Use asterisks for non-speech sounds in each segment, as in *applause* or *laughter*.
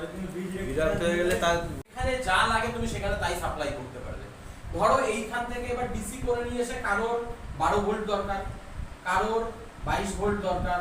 পরে তুমি বিরক্ত হয়ে গেলে তার এখানে যা লাগে তুমি সেখানে তাই সাপ্লাই করতে পারবে। ধরো এইখান থেকে এবার ডিসি করে নিয়ে এসে কারোর বারো ভোল্ট দরকার কারোর বাইশ ভোল্ট দরকার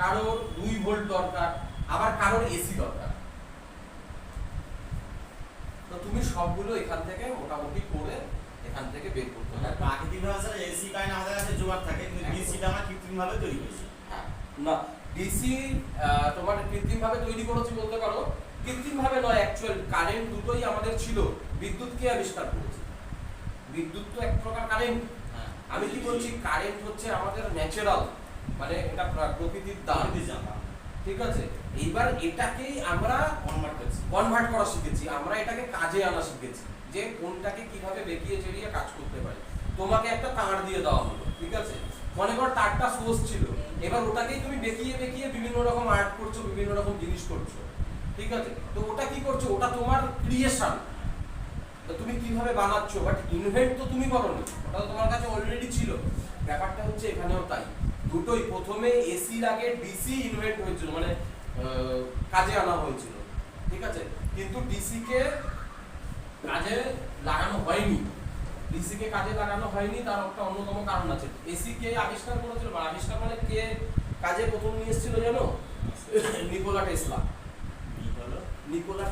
কারোর দুই ভোল্ট দরকার আবার কারোর এসি দরকার। তো তুমি সবগুলো এখান থেকে মোটামুটি করে এখান থেকে বের করতে হবে প্রাকৃতিক ভাবে এসি কারেন্ট আমাদের কাছে জোগাড় থাকে কিন্তু। ডিসিটা আমরা কৃত্রিম ভাবে তৈরি করেছি হ্যাঁ, না ডিসি তোমার কৃত্রিম ভাবে তৈরি করেছি বলতে পারো কৃত্রিম ভাবে নয় অ্যাকচুয়াল কারেন্ট দুটোই আমাদের ছিল বিদ্যুৎ কে আবিষ্কার করেছে। বিদ্যুৎ তো এক প্রকার কারেন্ট হ্যাঁ। আমি কি বলছি কারেন্ট হচ্ছে আমাদের ন্যাচারাল মানে এটা প্রকৃতির দান। ঠিক আছে? এইবার এটাকেই আমরা কনভার্ট করছি। কনভার্ট করা শিখেছি আমরা এটাকে কাজে আনা শিখেছি যে কোনটাকে কীভাবে বেঁকিয়ে চেরিয়ে কাজ করতে পারি। তোমাকে একটা তার দিয়ে দেওয়া হলো ঠিক আছে? মনে কর তারটা সোর্স ছিল। এবার ওটাকেই তুমি বেঁকিয়ে বেঁকিয়ে বিভিন্ন রকম আর্ট করছ বিভিন্ন রকম জিনিস করছ। ঠিক আছে? তো ওটা কি করছ? ওটা তোমার ক্রিয়েশন তুমি কীভাবে বানাচ্ছো? বাট ইনভেন্ট তো তুমি করোনি। ওটা তোমার কাছে অলরেডি ছিল। ব্যাপারটা হচ্ছে এখানেও তাই। দুটোই। প্রথমে এসির আগে ডিসি ইনভেন্ট হয়েছিল। মানে কাজে আনা হয়েছিল। ঠিক আছে? কিন্তু ডিসি কে কাজে লাগানো হয়নি। ডিসি কে কাজে লাগানো হয়নি, তার একটা অন্যতম কারণ আছে। এসি কে আবিষ্কার করেছিল। বা আবিষ্কার মানে কে কাজে প্রথম নিয়ে এসেছিল জানো? Nikola Tesla. Nikola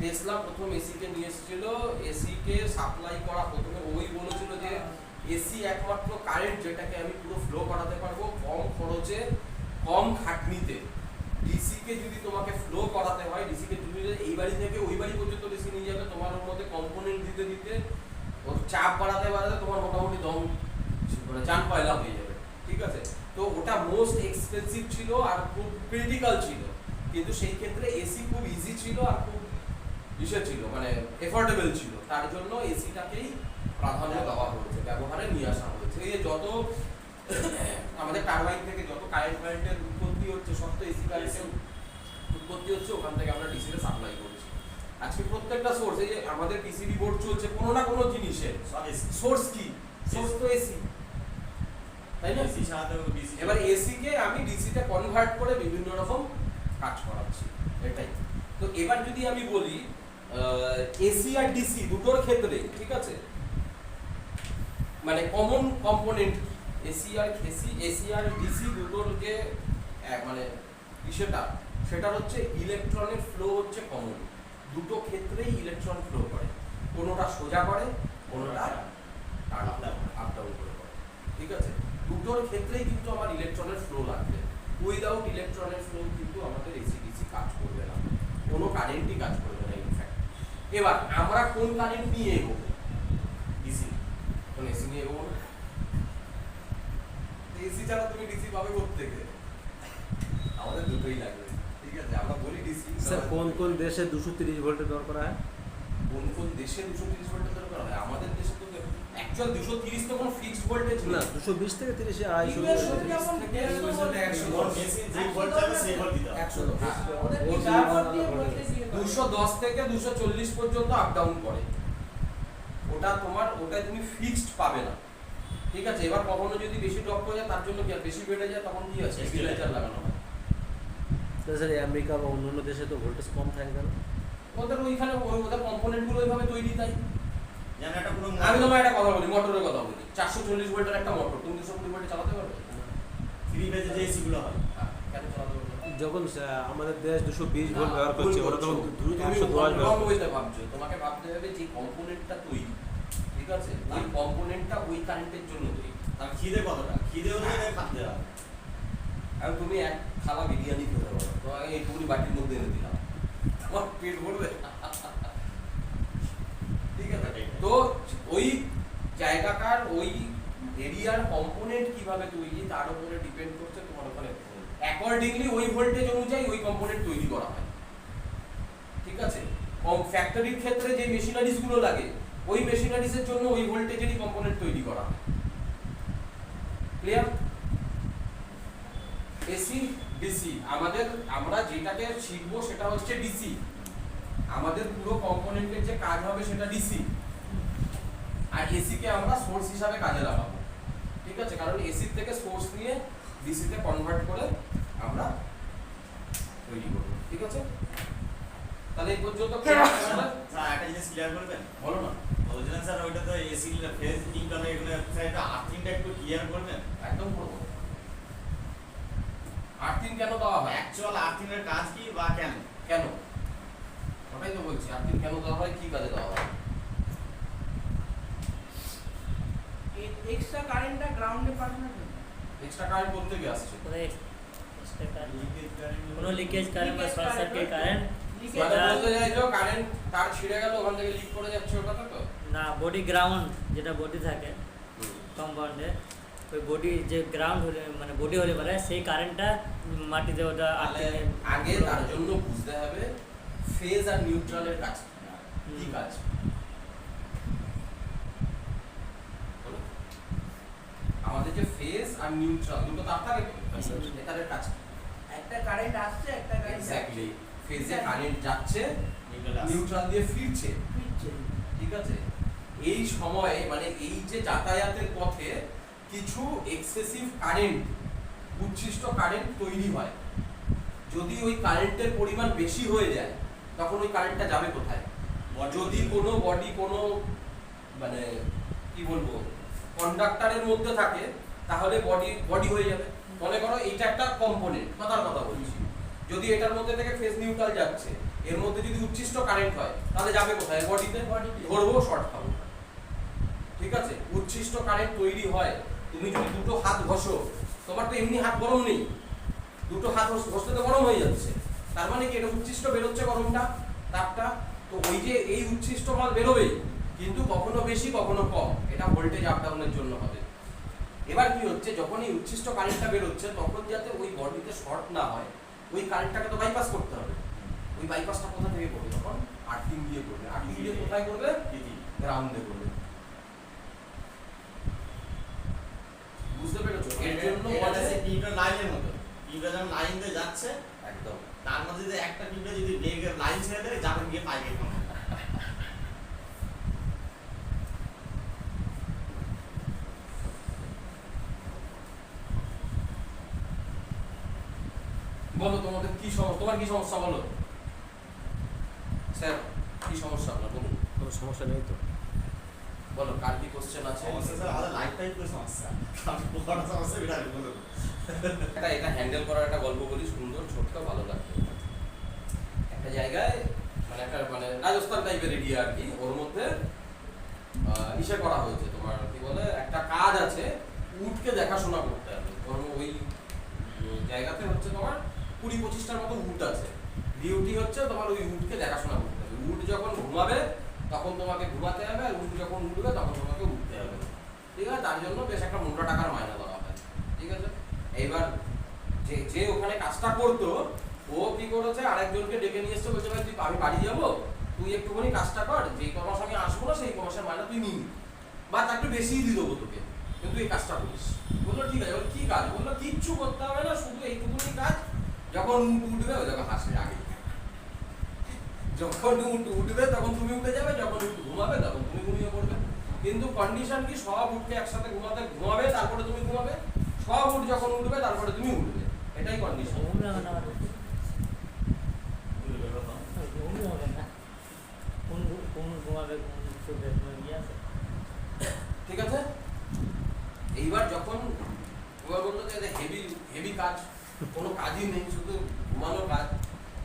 Tesla. প্রথম এসি কে নিয়ে এসেছিল। এসি কে সাপ্লাই করা প্রথমে ওই বলেছিল যে এসি একমাত্র কারেন্ট যেটাকে আমি পুরো ফ্লো করাতে পারব কম খরচে কম খাটনিতে। ডিসি কে যদি তোমাকে ফ্লো করাতে হয় ডিসি কে তুমি এই বাড়ি থেকে ওই বাড়ি পর্যন্ত ডিসি নিয়ে যাবে তোমার ওর মধ্যে কম্পোনেন্ট দিতে দিতে ওর চাপ বাড়াতে বাড়াতে তোমার মোটামুটি দম মানে চান পয়লা হয়ে যাবে। ঠিক আছে? তো ওটা মোস্ট এক্সপেন্সিভ ছিল আর খুব ক্রিটিক্যাল ছিল। কিন্তু সেই ক্ষেত্রে এসি খুব ইজি ছিল আর খুব ইসে ছিল মানে এফোর্ডেবল ছিল। তার জন্য এসিটাকেই প্রাধান্য দেওয়া হয়েছে ব্যবহারে নিয়ে আসা হয়েছে। এই যত *coughs* আমাদের টারবাইন থেকে যত কারেন্ট কারেন্টের উৎপত্তি হচ্ছে সব তো এসি কারেন্টের উৎপত্তি হচ্ছে ওখান থেকে আমরা ডিসিতে সাপ্লাই করছি। আজকে প্রত্যেকটা সোর্স এই যে আমাদের পিসিবি বোর্ড চলছে কোনো না কোনো জিনিসের সোর্স কি? সোর্স তো এসি তাই না? এসি ডিসি এবার এসি কে আমি ডিসিতে কনভার্ট করে বিভিন্ন রকম কাজ করাচ্ছি এটাই। তো এবার যদি আমি বলি এসি আর ডিসি দুটোর ক্ষেত্রে ঠিক আছে? মানে কমন কম্পোনেন্ট এসি আর এসি এসি আর ডিসি দুটোর যে মানে সেটা সেটা হচ্ছে ইলেকট্রনের ফ্লো হচ্ছে কমন দুটো ক্ষেত্রেই ইলেকট্রন ফ্লো করে। কোনোটা সোজা করে কোনোটা আপ ডাউন করে করে ঠিক আছে দুটোর ক্ষেত্রেই কিন্তু আমার ইলেকট্রনের ফ্লো লাগবে। উইদাউট ইলেকট্রনের ফ্লো কিন্তু আমাদের এসি ডিসি কাজ করবে না। কোনো কারেন্টই কাজ করবে না ইনফ্যাক্ট এবার আমরা কোন কারেন্ট নিয়ে এগোবো? ডিসি কোন এসি নিয়ে এগোবো এসি ছাড়া তুমি ডিসি পাবে থেকে আমাদের দুটোই লাগবে ঠিক আছে? আমরা বলি ডিসি স্যার কোন কোন দেশে দুশো তিরিশ ভোল্টের দরকার হয়? কোন কোন দেশে দুশো তিরিশ ভোল্টের দরকার হয়? আমাদের দেশে তো অ্যাকচুয়াল দুশো তিরিশ তো কোনো ফিক্সড ভোল্টেজ না। না দুশো বিশ থেকে থেকে একশো ওর মেশিন যে ভোল্ট যাবে সেই ভোল্ট দিতে থেকে পর্যন্ত আপ ডাউন করে। ওটা তোমার ওটা তুমি ফিক্সড পাবে না। ঠিক আছে এবার কখনো যদি বেশি ড্রপ হয়ে যায় তার জন্য কি বেশি বেড়ে যায়? তখন কি আছে? স্টেবিলাইজার লাগানো হয়। স্যার আমেরিকা বা অন্যান্য দেশে তো ভোল্টেজ কম থাকে কেন? ওদের ওইখানে ওদের কম্পোনেন্টগুলো ওইভাবে তৈরি তাই। আমি তোমার একটা কথা বলি মোটরের কথা বলি। চারশো চল্লিশ ভোল্টের একটা মোটর তুমি দুশো কুড়ি ভোল্টে চালাতে পারবে? থ্রি ফেজে যে এসি গুলো হয়। হ্যাঁ, কেন চালাতে পারবে? যখন আমাদের দেশ দুশো বিশ ভোল্ট ব্যবহার করছে ওরা তখন একশো দশ ব্যবহার ভাবছ তোমাকে ভাবতে হবে যে কম্পোনেন্টটা তৈরি ঠিক আছে? ওই কম্পোনেন্টটা ওই কারেন্টের জন্য তৈরি তার খিদে কতটা? খিদে খাদ্য হবে আর তুমি এক থালা বিরিয়ানি খেতে পারো। তোমাকে এইটুকুনি বাটির মধ্যে এনে দিলাম। আমার পেট ভরবে আছে তো ওই জায়গাকার ওই এরিয়ার কম্পোনেন্ট কীভাবে তৈরি, তার উপরে ডিপেন্ড করছে তোমার ওখানে। অ্যাকর্ডিংলি ওই ভোল্টেজ অনুযায়ী ওই কম্পোনেন্ট তৈরি করা হয়। ঠিক আছে? ফ্যাক্টরির ক্ষেত্রে যে মেশিনারিজগুলো লাগে, ওই মেশিনারিজের জন্য ওই ভোল্টেজেরই কম্পোনেন্ট তৈরি করা হয়। ক্লিয়ার এসি ডিসি আমাদের, আমরা যেটাকে শিখব সেটা হচ্ছে ডিসি আমাদের পুরো কম্পোনেন্টের যে কাজ হবে সেটা ডিসি আর এসি কে আমরা সোর্স হিসাবে কাজে লাগাবো। ঠিক আছে? কারণ এসি থেকে সোর্স নিয়ে ডিসি তে কনভার্ট করে আমরা তৈরি করব। ঠিক আছে? তাহলে এই পর্যন্ত *laughs* স্যার একটা জিনিস ক্লিয়ার করবেন? বলো না। স্যার ওইটা তো এসি ফেজ ইনকাম এগুলো এটা আর্থিংটা একটু ক্লিয়ার করবেন? একদম করব। আর্থিং কেন দেওয়া হয়? অ্যাকচুয়াল আর্থিংয়ের কাজ কি বা কেন? কেন? ওটাই তো বলছি আর্থিং কেন দেওয়া হয় কি কাজে দেওয়া হয়? এক্সট্রা কারেন্টটা গ্রাউন্ডে পাঠানোর জন্য এক্সট্রা কারেন্ট করতে গিয়ে আসছে? Extra কারেন্ট কোনো লিকেজ কারেন্ট বা শর্ট সার্কিট কারেন্ট মানে বলতে চাইছো কারেন্ট তার ছিঁড়ে গেল ওখান থেকে লিক করে যাচ্ছে তো? না বডি গ্রাউন্ড যেটা বডি থাকে কম্পাউন্ডে ওই বডি যে গ্রাউন্ড হলে মানে বডি হলে পারে সেই কারেন্টটা মাটিতে ওটা আগে তার জন্য বুঝতে হবে ফেজ আর নিউট্রালের কাজ কি কাজ বলো। আমাদের যে ফেজ আর নিউট্রাল দুটো তার থাকে তো? আচ্ছা। কাজ একটা কারেন্ট আসছে একটা কারেন্ট এক্স্যাক্টলি ফেজে কারেন্ট যাচ্ছে নিউট্রাল নিউট্রাল দিয়ে ফিরছে। ফিরছে। ঠিক আছে? এই সময়ে মানে এই যে যাতায়াতের পথে কিছু এক্সেসিভ কারেন্ট উচ্ছিষ্ট কারেন্ট তৈরি হয়। যদি ওই কারেন্টের পরিমাণ বেশি হয়ে যায় তখন ওই কারেন্টটা যাবে কোথায়? যদি কোনো বডি কোনো মানে কি বলব? কন্ডাক্টরের মধ্যে থাকে তাহলে বডি বডি হয়ে যাবে। মনে করো এটা একটা কম্পোনেন্ট কথার কথা বলছি। যদি এটার মধ্যে থেকে ফেজ নিউট্রাল যাচ্ছে এর মধ্যে যদি উচ্ছিষ্ট কারেন্ট হয় তাহলে যাবে কোথায়? বডিতে। ধরবো শর্ট খাব। ঠিক আছে? উচ্ছিষ্ট কারেন্ট তৈরি হয় তুমি যদি দুটো হাত ঘষো তোমার তো এমনি হাত গরম নেই। দুটো হাত ঘষ- ঘষতে তো গরম হয়ে যাচ্ছে। তার মানে কি এটা উচ্ছিষ্ট বেরোচ্ছে গরমটা? তাপটা? তো ওই যে এই উচ্ছিষ্ট মাল বেরোবেই কিন্তু কখনো বেশি কখনো কম। এটা ভোল্টেজ আপ ডাউনের জন্য হবে। এবার কি হচ্ছে যখন এই উচ্ছিষ্ট কারেন্টটা বেরোচ্ছে তখন যাতে ওই বডিতে শর্ট না হয় ওই কারেন্টটাকে তো বাইপাস করতে হবে। ওই বাইপাসটা কোথা থেকে করবে তখন? আর্থিং দিয়ে করবে। আর্থিং দিয়ে কোথায় করবে? গ্রাউন্ডে করবে। বুঝতে পেরেছ? এর জন্য বলে হচ্ছে টিউবটা লাইনের মতো। টিউবটা যখন লাইন দিয়ে যাচ্ছে একদম। তার মধ্যে যদি একটা টিউবটা যদি লাইন ছেড়ে দেয় যাবে গিয়ে পাইপে বলো তোমাদের কি সমস্যা? তোমার কি সমস্যা বলো? স্যার কি সমস্যা? আপনার বলুন। কোনো সমস্যা নেই তো? বলো কার কি কোশ্চেন আছে? সমস্যা। লাইফ করে এটা এটা হ্যান্ডেল করার একটা গল্প বলি সুন্দর ছোট্ট ভালো লাগবে। একটা জায়গায় মানে একটা মানে রাজস্থান টাইপের এরিয়া আর কি ওর মধ্যে আহ, ইসে করা হয়েছে তোমার কি বলে একটা কাজ আছে উটকে দেখাশোনা করতে হবে। ধরো ওই জায়গাতে হচ্ছে তোমার কুড়ি পঁচিশটার মতো উট আছে। ডিউটি হচ্ছে তোমার ওই উটকে দেখাশোনা করতে হবে। উট যখন ঘুমাবে তখন তোমাকে ঘুমাতে হবে আর উট যখন উঠবে তখন তোমাকে উঠতে হবে। ঠিক আছে? তার জন্য বেশ একটা মোটা টাকার মায়না দেওয়া হয়। ঠিক আছে? এইবার যে যে ওখানে কাজটা করতো ও কি করেছে? আরেকজনকে ডেকে নিয়ে এসছে বলছে ভাই তুই আমি বাড়ি যাব? তুই একটুখানি কাজটা কর যে ক মাস আমি আসব না সেই ক মাসের মায়না তুই নিবি। বা তার একটু বেশিই দিয়ে দেবো তোকে কিন্তু এই কাজটা করিস। বলল ঠিক আছে। বলল, কি কাজ? বলল কিচ্ছু করতে হবে না শুধু এইটুকুনি কাজ যখন উঠ উঠবে ও যখন হাসবে আগে যখন উঠ উঠবে তখন তুমি উঠে যাবে যখন উঠ ঘুমাবে তখন তুমি ঘুমিয়ে পড়বে। কিন্তু কন্ডিশন কি? সব উঠকে একসাথে ঘুমাতে ঘুমাবে তারপরে তুমি ঘুমাবে। সব উঠ যখন উঠবে তারপরে তুমি উঠবে। এটাই কন্ডিশন ঘুম লাগে না হবে না। কোন কোন ঘুমাবে কোনো ইয়ে ঠিক আছে? এইবার যখন বলল যে হেভি হেভি কাজ। কোনো কাজই নেই, শুধু ঘুমানো কাজ।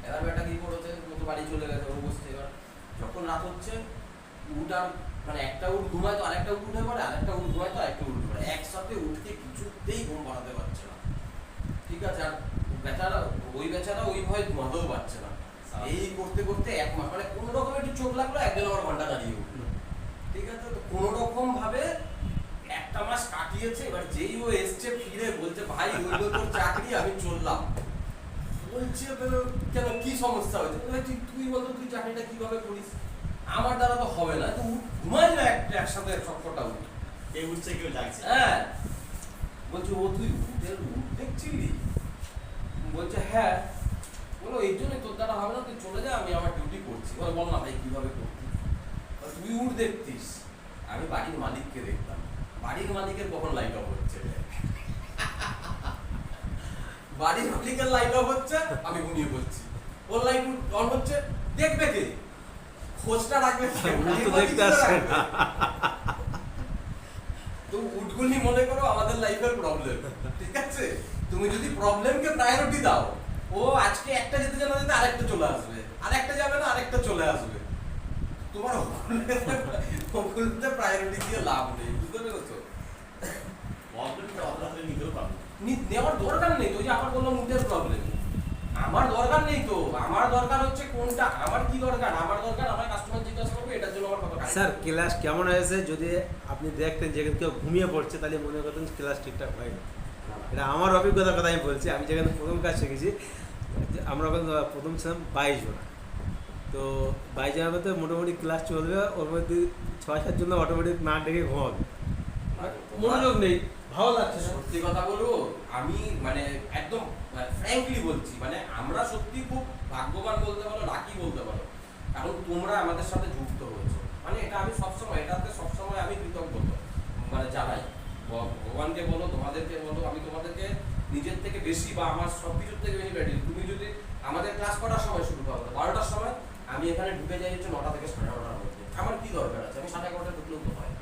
এবার বেটা কি করেছে? ও তো বাড়ি চলে গেছে, ও বসছে। এবার যখন রাত হচ্ছে, উঠ আর মানে একটা উঠ ঘুমায় তো আরেকটা উঠ উঠে পড়ে, আরেকটা উঠ ঘুমায় তো আরেকটা উঠে পড়ে। একসাথে উঠতে কিছুতেই ঘুম পাড়াতে পারছে না। ঠিক আছে, আর বেচারা ওই বেচারা ওই ভয়ে ঘুমাতেও পারছে না। এই করতে করতে এক মাস মানে কোনো রকম একটু চোখ লাগল, একদিন আমার ঘণ্টা দাঁড়িয়ে উঠল। ঠিক আছে, তো কোনো রকম ভাবে একটা মাস কাটিয়েছে এবার যেই ও এসছে ফিরে বলছে ভাই হইল তোর চাকরি আমি চললাম। বলছে "বলো, কেন কি সমস্যা হয়েছে? তুই তুই বলতো তুই চাকরিটা কীভাবে করিস? আমার দ্বারা তো হবে না তো ঘুমাই না একটা একসাথে সবকটা উঠে। কেউ উঠছে কেউ যাচ্ছে হ্যাঁ। বলছে ও তুই উঠের উঠ দেখছিলি বলছে হ্যাঁ। বলো এই জন্যই তোর দ্বারা হবে না তুই চলে যা আমি আমার ডিউটি করছি। বলে বল না ভাই কীভাবে বলে, তুই উঠ দেখতিস। আমি বাড়ির মালিককে দেখতাম। বাড়ির মালিকের কখন লাইট অফ হচ্ছে? বাড়ির মালিকের লাইট অফ হচ্ছে আমি ঘুমিয়ে পড়ছি। ওর লাইট অন হচ্ছে দেখবে কে? খোঁজটা রাখবে তো দেখতে তো উটগুলি মনে করো আমাদের লাইফের প্রবলেম ঠিক আছে? তুমি যদি প্রবলেমকে প্রায়োরিটি দাও ও আজকে একটা যেতে জানা যেতে আরেকটা চলে আসবে। আরেকটা যাবে না আরেকটা চলে আসবে। তোমার ওগুলোতে প্রায়োরিটি দিয়ে লাভ নেই বুঝতে পেরেছ? নেওয়ার দরকার নেই তো ওই যে আমার কোনো মুডের প্রবলেম আমার দরকার নেই তো আমার দরকার হচ্ছে কোনটা আমার কি দরকার? আমার দরকার আমার কাস্টমার জিজ্ঞাসা করবে এটার জন্য আমার কত টাকা স্যার ক্লাস কেমন হয়েছে? যদি আপনি দেখতেন যে কেউ ঘুমিয়ে পড়ছে তাহলে মনে করতেন ক্লাস ঠিকঠাক হয় না এটা আমার অভিজ্ঞতার কথা আমি বলছি। আমি যেখানে প্রথম কাজ শিখেছি আমরা প্রথম ছিলাম বাইশ জন। তো বাইশ জনের মধ্যে মোটামুটি ক্লাস চলবে ওর মধ্যে ছয় সাত জন অটোমেটিক না ডেকে ঘুমাবে। মনোযোগ নেই ভালো লাগছে সত্যি কথা বলব আমি মানে একদম ফ্র্যাঙ্কলি বলছি মানে আমরা সত্যি খুব ভাগ্যবান বলতে পারো লাকি বলতে পারো। এখন তোমরা আমাদের সাথে যুক্ত হয়েছো। মানে এটা আমি সবসময় এটাতে সবসময় আমি কৃতজ্ঞ। মানে জানাই ভগবানকে বলো তোমাদেরকে বলো আমি তোমাদেরকে নিজের থেকে বেশি বা আমার সব কিছুর থেকে বেশি ব্যাটি তুমি যদি আমাদের ক্লাস করার সময় শুরু করো বারোটার সময় আমি এখানে ঢুকে যাই হচ্ছে নটা থেকে সাড়ে নটার মধ্যে। আমার কি দরকার আছে? আমি সাড়ে এগারোটা ঢুকলেও তো হয়।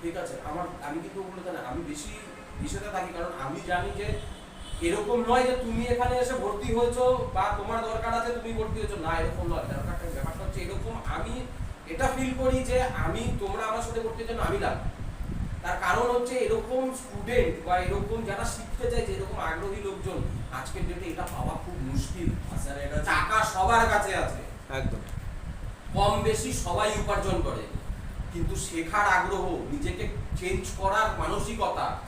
ঠিক আছে, আমার আমি কিন্তু ওগুলোতে না। আমি বেশি বিষয়তে থাকি, কারণ আমি জানি যে এরকম নয় যে তুমি এখানে এসে ভর্তি হয়েছো বা তোমার দরকার আছে তুমি ভর্তি হয়েছো। না, এরকম নয়। ব্যাপারটা ব্যাপারটা হচ্ছে এরকম আমি এটা ফিল করি যে আমি তোমরা আমার সাথে ভর্তি হয়েছো আমি না। তার কারণ হচ্ছে এরকম স্টুডেন্ট বা এরকম যারা শিখতে চাইছে এরকম আগ্রহী লোকজন, আজকের ডেটে এটা পাওয়া খুব মুশকিল। এটা টাকা সবার কাছে আছে। একদম। কম বেশি সবাই উপার্জন করে। কিন্তু শেখার আগ্রহ নিজেকে চেঞ্জ করার মানসিকতা